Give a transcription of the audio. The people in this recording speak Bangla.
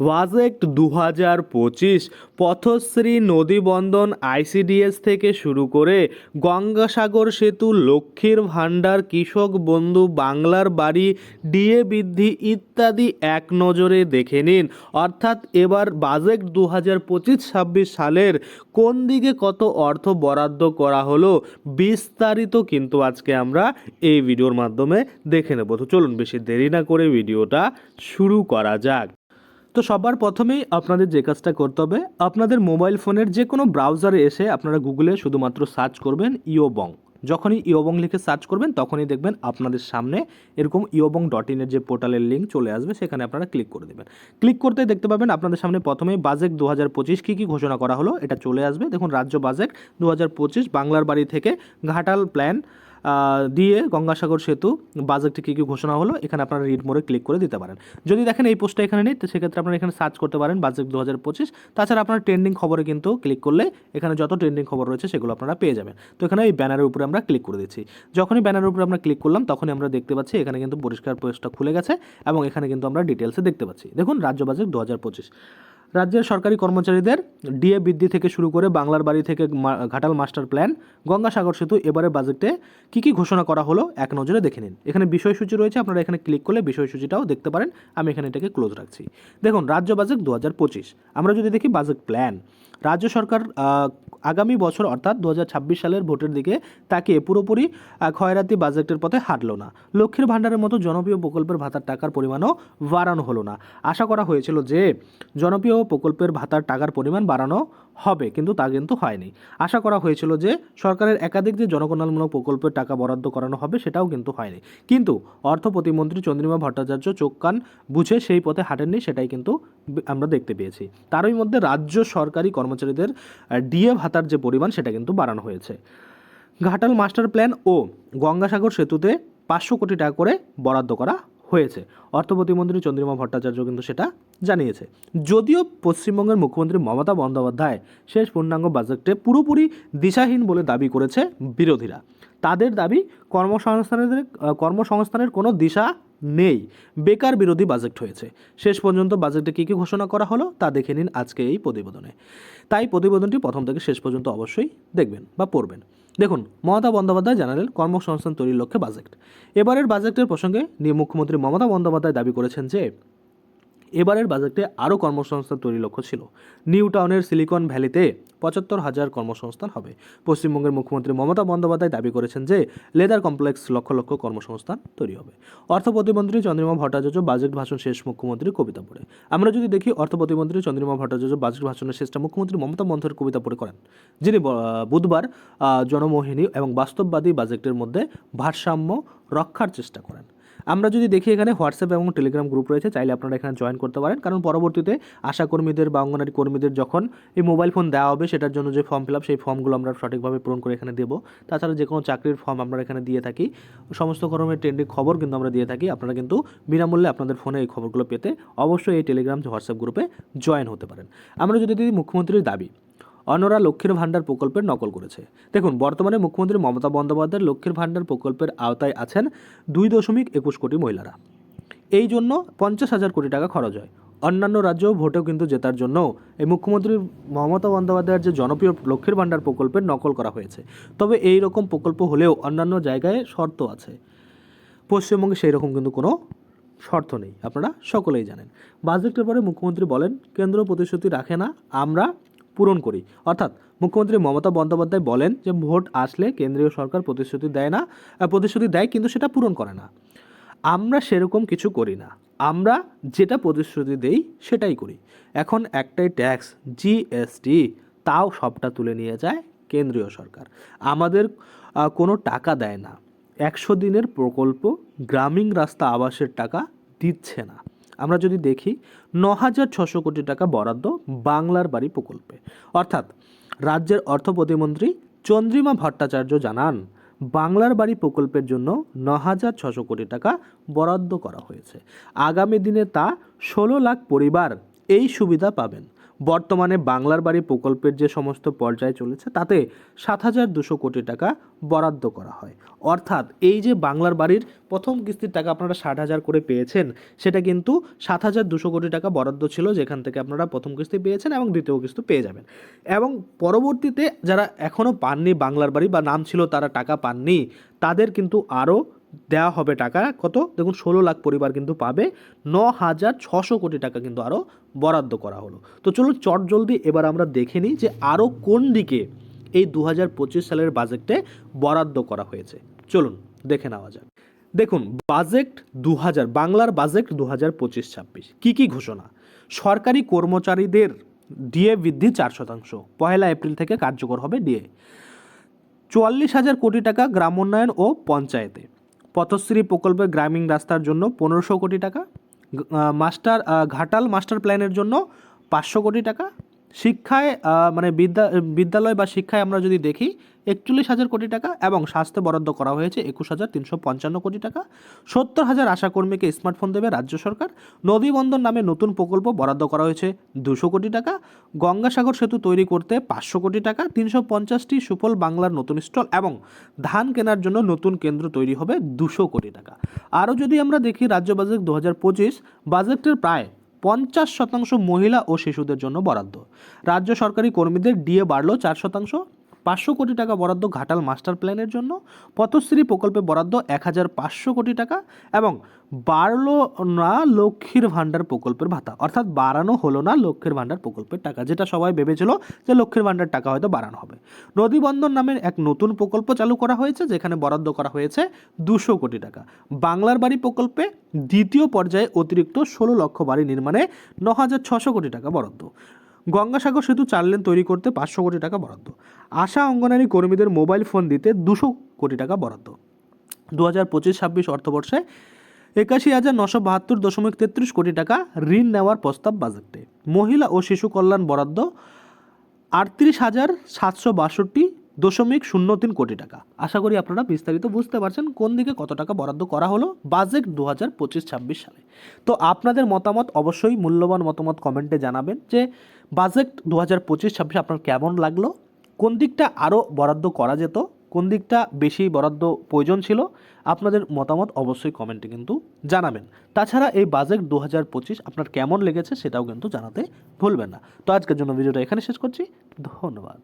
ওয়াজেক্ট দু হাজার পঁচিশ পথশ্রী নদীবন্দন আইসিডিএস থেকে শুরু করে গঙ্গাসাগর সেতু, লক্ষ্মীর ভাণ্ডার, কৃষক বন্ধু, বাংলার বাড়ি, ডিএ বৃদ্ধি ইত্যাদি এক নজরে দেখে নিন। অর্থাৎ এবার বাজেট দু হাজার পঁচিশ ছাব্বিশ সালের কোন দিকে কত অর্থ বরাদ্দ করা হলো বিস্তারিত কিন্তু আজকে আমরা এই ভিডিওর মাধ্যমে দেখে নেব। তো চলুন বেশি দেরি না করে ভিডিওটা শুরু করা যাক। তো সবার প্রথমেই আপনাদের যে কাজটা করতে হবে, আপনাদের মোবাইল ফোনের যে কোনো ব্রাউজারে এসে আপনারা গুগলে শুধুমাত্র সার্চ করবেন ইওবং যখনই ইওবং লিখে সার্চ করবেন, তখনই দেখবেন আপনাদের সামনে এরকম ইওবং ডট ইনের যে পোর্টালের লিঙ্ক চলে আসবে, সেখানে আপনারা ক্লিক করে দেবেন। ক্লিক করতে দেখতে পাবেন আপনাদের সামনে প্রথমে বাজেট দু হাজার পঁচিশ কী কী ঘোষণা করা হলো, এটা চলে আসবে। দেখুন, রাজ্য বাজেট দু হাজার পঁচিশ বাংলার বাড়ি থেকে ঘাটাল প্ল্যান দিয়ে গঙ্গাসাগর সেতু বাজেটটি কী কী ঘোষণা হলো, এখানে আপনারা রিড মোড়ে ক্লিক করে দিতে পারেন। যদি দেখেন এই পোস্টটা এখানে নেই, তো সেক্ষেত্রে আপনারা এখানে সার্চ করতে পারেন বাজেট দু হাজার পঁচিশ। তাছাড়া আপনার ট্রেন্ডিং খবরে কিন্তু ক্লিক করলে এখানে যত ট্রেন্ডিং খবর রয়েছে সেগুলো আপনারা পেয়ে যাবেন। তো এখানে এই ব্যানারের উপরে আমরা ক্লিক করে দিচ্ছি। যখনই ব্যানারের উপরে আমরা ক্লিক করলাম, তখনই আমরা দেখতে পাচ্ছি এখানে কিন্তু পরিষ্কার পোস্টটা খুলে গেছে এবং এখানে কিন্তু আমরা ডিটেলসে দেখতে পাচ্ছি। দেখুন, রাজ্য বাজেট দু হাজার পঁচিশ। রাজ্যের সরকারি কর্মচারীদের ডিএ বৃদ্ধি থেকে শুরু করে বাংলার বাড়ি থেকে ঘাটাল মাস্টার প্ল্যান, গঙ্গাসাগর সেতু এবারে বাজেটে কী কী ঘোষণা করা হলো এক নজরে দেখে নিন। এখানে বিষয়সূচি রয়েছে, আপনারা এখানে ক্লিক করলে বিষয়সূচিটাও দেখতে পারেন। আমি এখানে এটাকে ক্লোজ রাখছি। দেখুন, রাজ্য বাজেট দু হাজার পঁচিশ। আমরা যদি দেখি বাজেট প্ল্যান, রাজ্য সরকার আগামী বছর অর্থাৎ দু হাজার ছাব্বিশ সালের ভোটের দিকে তাকিয়ে পুরোপুরি খয়রাতি বাজেটের পথে হাঁটলো না। লক্ষ্মীর ভাণ্ডারের মতো জনপ্রিয় প্রকল্পের ভাতার টাকার পরিমাণও বাড়ানো হলো না। আশা করা হয়েছিল যে জনপ্রিয় প্রকল্পের ভাতার টাকার পরিমাণ বাড়ানো হবে, কিন্তু তা কিন্তু হয়নি। আশা করা হয়েছিল যে সরকারের একাধিক যে জনকল্যাণমূলক প্রকল্পের টাকা বরাদ্দ করানো হবে সেটাও কিন্তু হয়নি। কিন্তু অর্থ প্রতিমন্ত্রী চন্দ্রিমা ভট্টাচার্য চোখ কান বুঝে সেই পথে হাঁটেননি, সেটাই কিন্তু আমরা দেখতে পেয়েছি। তারই মধ্যে রাজ্য সরকারি কর্মচারীদের ডিএ ভাতার যে পরিমাণ, সেটা কিন্তু বাড়ানো হয়েছে। ঘাটাল মাস্টার প্ল্যান ও গঙ্গাসাগর সেতুতে পাঁচশো কোটি টাকা করে বরাদ্দ করা হয়েছে। অর্থ প্রতিমন্ত্রী চন্দ্রিমা ভট্টাচার্য কিন্তু সেটা জানিয়েছে। যদিও পশ্চিমবঙ্গের মুখ্যমন্ত্রী মমতা বন্দ্যোপাধ্যায় শেষ পূর্ণাঙ্গ বাজেটে পুরোপুরি দিশাহীন বলে দাবি করেছে বিরোধীরা। তাদের দাবি কর্মসংস্থানের কর্মসংস্থানের কোনো দিশা নেই। বেকার বিরোধী বাজেট হয়েছে। শেষ পর্যন্ত বাজেটে কী কী ঘোষণা করা হলো তা দেখে নিন আজকে এই প্রতিবেদনে। তাই প্রতিবেদনটি প্রথম থেকে শেষ পর্যন্ত অবশ্যই দেখবেন বা পড়বেন। দেখুন, মমতা বন্দ্যোপাধ্যায় জানালেন কর্মসংস্থান তৈরির লক্ষ্যে বাজেট। এবারের বাজেটের প্রসঙ্গে নিয়ে মুখ্যমন্ত্রী মমতা বন্দ্যোপাধ্যায় দাবি করেছেন যে এবারের বাজেটে আরও কর্মসংস্থান তৈরির লক্ষ্য ছিল। নিউ টাউনের সিলিকন ভ্যালিতে পঁচাত্তর হাজার কর্মসংস্থান হবে। পশ্চিমবঙ্গের মুখ্যমন্ত্রী মমতা বন্দ্যোপাধ্যায় দাবি করেছেন যে লেদার কমপ্লেক্স লক্ষ লক্ষ কর্মসংস্থান তৈরি হবে। অর্থ প্রতিমন্ত্রী চন্দ্রিমা ভট্টাচার্য, বাজেট ভাষণ শেষ মুখ্যমন্ত্রীর কবিতা পড়ে। আমরা যদি দেখি, অর্থ প্রতিমন্ত্রী চন্দ্রিমা ভট্টাচার্য, বাজেট ভাষণের শেষটা মুখ্যমন্ত্রী মমতা বন্দ্যোপাধ্যায়ের কবিতা পড়ে করেন। যিনি বুধবার জনমোহিনী এবং বাস্তববাদী বাজেটের মধ্যে ভারসাম্য রক্ষার চেষ্টা করেন। আমরা যদি দেখি এখানে হোয়াটসঅ্যাপ এবং টেলিগ্রাম গ্রুপ রয়েছে, চাইলে আপনারা এখানে জয়েন করতে পারেন। কারণ পরবর্তীতে আশা কর্মীদের বা অঙ্গনারী কর্মীদের যখন এই মোবাইল ফোন দেওয়া হবে, সেটার জন্য যে ফর্ম ফিল আপ সেই ফর্মগুলো আমরা সঠিকভাবে পূরণ করে এখানে দেবো। তাছাড়া যে কোনো চাকরির ফর্ম আমরা এখানে দিয়ে থাকি। সমস্ত ধরনের ট্রেন্ডিং খবর কিন্তু আমরা দিয়ে থাকি। আপনারা কিন্তু বিনামূল্যে আপনাদের ফোনে এই খবরগুলো পেতে অবশ্যই এই টেলিগ্রাম, হোয়াটসঅ্যাপ গ্রুপে জয়েন হতে পারেন। আমরা যদি দিদি মুখ্যমন্ত্রীর দাবি। অন্যরা লক্ষ্মীর ভাণ্ডার প্রকল্পের নকল করেছে। দেখুন, বর্তমানে মুখ্যমন্ত্রী মমতা বন্দ্যোপাধ্যায় লক্ষ্মীর ভাণ্ডার প্রকল্পের আওতায় আছেন দুই দশমিক একুশ কোটি মহিলারা। এই জন্য পঞ্চাশ হাজার কোটি টাকা খরচ হয়। অন্যান্য রাজ্য ভোটেও কিন্তু জেতার জন্য এই মুখ্যমন্ত্রী মমতা বন্দ্যোপাধ্যায়ের যে জনপ্রিয় লক্ষ্মীর ভাণ্ডার প্রকল্পের নকল করা হয়েছে। তবে এই রকম প্রকল্প হলেও অন্যান্য জায়গায় শর্ত আছে। পশ্চিমবঙ্গে সেই রকম কিন্তু কোনো শর্ত নেই। আপনারা সকলেই জানেন। বাজেটের পরে মুখ্যমন্ত্রী বলেন, কেন্দ্র প্রতিশ্রুতি রাখে না, আমরা পূরণ করি। অর্থাৎ মুখ্যমন্ত্রী মমতা বন্দ্যোপাধ্যায় বলেন যে, ভোট আসলে কেন্দ্রীয় সরকার প্রতিশ্রুতি দেয় না প্রতিশ্রুতি দেয় কিন্তু সেটা পূরণ করে না। আমরা সেরকম কিছু করি না। আমরা যেটা প্রতিশ্রুতি দেই সেটাই করি। এখন একটাই ট্যাক্স জিএসটি তাও সবটা তুলে নিয়ে যায় কেন্দ্রীয় সরকার। আমাদের কোনো টাকা দেয় না। একশো দিনের প্রকল্প গ্রামীণ রাস্তা আবাসের টাকা দিচ্ছে না। আমরা যদি দেখি ন হাজার ছশো কোটি টাকা বরাদ্দ বাংলার বাড়ি প্রকল্পে। অর্থাৎ রাজ্যের অর্থ প্রতিমন্ত্রী চন্দ্রিমা ভট্টাচার্য জানান, বাংলার বাড়ি প্রকল্পের জন্য ন হাজার ছশো কোটি টাকা বরাদ্দ করা হয়েছে। আগামী দিনে তা ষোলো লাখ পরিবার এই সুবিধা পাবেন। বর্তমানে বাংলার বাড়ি প্রকল্পের যে সমস্ত পর্যায়ে চলেছে, তাতে সাত হাজার দুশো কোটি টাকা বরাদ্দ করা হয়। অর্থাৎ এই যে বাংলার বাড়ির প্রথম কিস্তির টাকা আপনারা ষাট হাজার করে পেয়েছেন, সেটা কিন্তু সাত হাজার দুশো কোটি টাকা বরাদ্দ ছিল, যেখান থেকে আপনারা প্রথম কিস্তি পেয়েছেন এবং দ্বিতীয় কিস্তি পেয়ে যাবেন। এবং পরবর্তীতে যারা এখনও পাননি বাংলার বাড়ি বা নাম ছিল তারা টাকা পাননি, তাদের কিন্তু আরও দেওয়া হবে টাকা, কত? দেখুন, ষোলো লাখ পরিবার কিন্তু পাবে। ন হাজার ছশো কোটি টাকা কিন্তু আরও বরাদ্দ করা হলো। তো চলুন চট জলদি এবার আমরা দেখে নিই যে আরও কোন দিকে এই দু হাজার পঁচিশ সালের বাজেটে বরাদ্দ করা হয়েছে। চলুন দেখে নেওয়া যাক। দেখুন, বাজেট দু হাজার বাংলার বাজেট দু হাজার পঁচিশ ছাব্বিশ। কী কী ঘোষণা? সরকারি কর্মচারীদের ডিএ বৃদ্ধি চার শতাংশ। পয়লা এপ্রিল থেকে কার্যকর হবে ডিএ। চুয়াল্লিশ হাজার কোটি টাকা গ্রামোন্নয়ন ও পঞ্চায়েতে। পথশ্রী প্রকল্পে গ্রামীণ রাস্তার জন্য পনেরোশো কোটি টাকা মাস্টার ঘাটাল মাস্টার প্ল্যানের জন্য পাঁচশো কোটি টাকা শিক্ষায় মানে বিদ্যা, বিদ্যালয় বা শিক্ষায় আমরা যদি দেখি, একচল্লিশ হাজার কোটি টাকা এবং স্বাস্থ্যে বরাদ্দ করা হয়েছে একুশ হাজার তিনশো পঞ্চান্ন কোটি টাকা। সত্তর হাজার আশাকর্মীকে স্মার্টফোন দেবে রাজ্য সরকার। নদীবন্দর নামে নতুন প্রকল্প বরাদ্দ করা হয়েছে দুশো কোটি টাকা। গঙ্গাসাগর সেতু তৈরি করতে পাঁচশো কোটি টাকা। তিনশো পঞ্চাশটি সুফল বাংলার নতুন স্টল এবং ধান কেনার জন্য নতুন কেন্দ্র তৈরি হবে দুশো কোটি টাকা। আরও যদি আমরা দেখি, রাজ্য বাজেট দু হাজার পঁচিশ, বাজেটের প্রায় পঞ্চাশ শতাংশ মহিলা ও শিশুদের জন্য বরাদ্দ। রাজ্য সরকারি কর্মীদের ডিএ বাড়ল চার শতাংশ পাঁচশো কোটি টাকা বরাদ্দ ঘাটাল মাস্টার প্ল্যানের জন্য, পথশ্রী প্রকল্পে বরাদ্দ এক হাজার পাঁচশো কোটি টাকা এবং বাড়লো না লক্ষ্মীর ভাণ্ডার প্রকল্পের ভাতা। অর্থাৎ বাড়ানো হলো না লক্ষ্মীর ভাণ্ডার প্রকল্পের টাকা, যেটা সবাই ভেবেছিল যে লক্ষ্মীর ভাণ্ডার টাকা হয়তো বাড়ানো হবে। নদীবন্দর নামের এক নতুন প্রকল্প চালু করা হয়েছে, যেখানে বরাদ্দ করা হয়েছে দুশো কোটি টাকা। বাংলার বাড়ি প্রকল্পে দ্বিতীয় পর্যায়ে অতিরিক্ত ষোলো লক্ষ বাড়ি নির্মাণে ন হাজার ছশো কোটি টাকা বরাদ্দ। গঙ্গাসাগর সেতু চার লেন তৈরি করতে পাঁচশো কোটি টাকা বরাদ্দ। আশা অঙ্গনারী কর্মীদের মোবাইল ফোন দিতে দুশো কোটি টাকা বরাদ্দ। দু হাজার পঁচিশ ছাব্বিশ অর্থবর্ষে একাশি হাজার নশো বাহাত্তর দশমিক তেত্রিশ কোটি টাকা ঋণ নেওয়ার প্রস্তাব বাজেটে। মহিলা ও শিশু কল্যাণ বরাদ্দ আটত্রিশ হাজার সাতশো বাষট্টি দশমিক শূন্য তিন কোটি টাকা। আশা করি আপনারা বিস্তারিত বুঝতে পারছেন কোন দিকে কত টাকা বরাদ্দ করা হলো বাজেট দু হাজার পঁচিশ ছাব্বিশ সালে। তো আপনাদের মতামত অবশ্যই মূল্যবান মতামত কমেন্টে জানাবেন যে বাজেট দু হাজার পঁচিশ ছাব্বিশ আপনার কেমন লাগল? কোন দিকটা আরও বরাদ্দ করা যেত? কোন দিকটা বেশি বরাদ্দ প্রয়োজন ছিল? আপনাদের মতামত অবশ্যই কমেন্টে কিন্তু জানাবেন। তাছাড়া এই বাজেট দু হাজার পঁচিশ আপনার কেমন লেগেছে সেটাও কিন্তু জানাতে ভুলবেন না। তো আজকের জন্য ভিডিওটা এখানে শেষ করছি। ধন্যবাদ।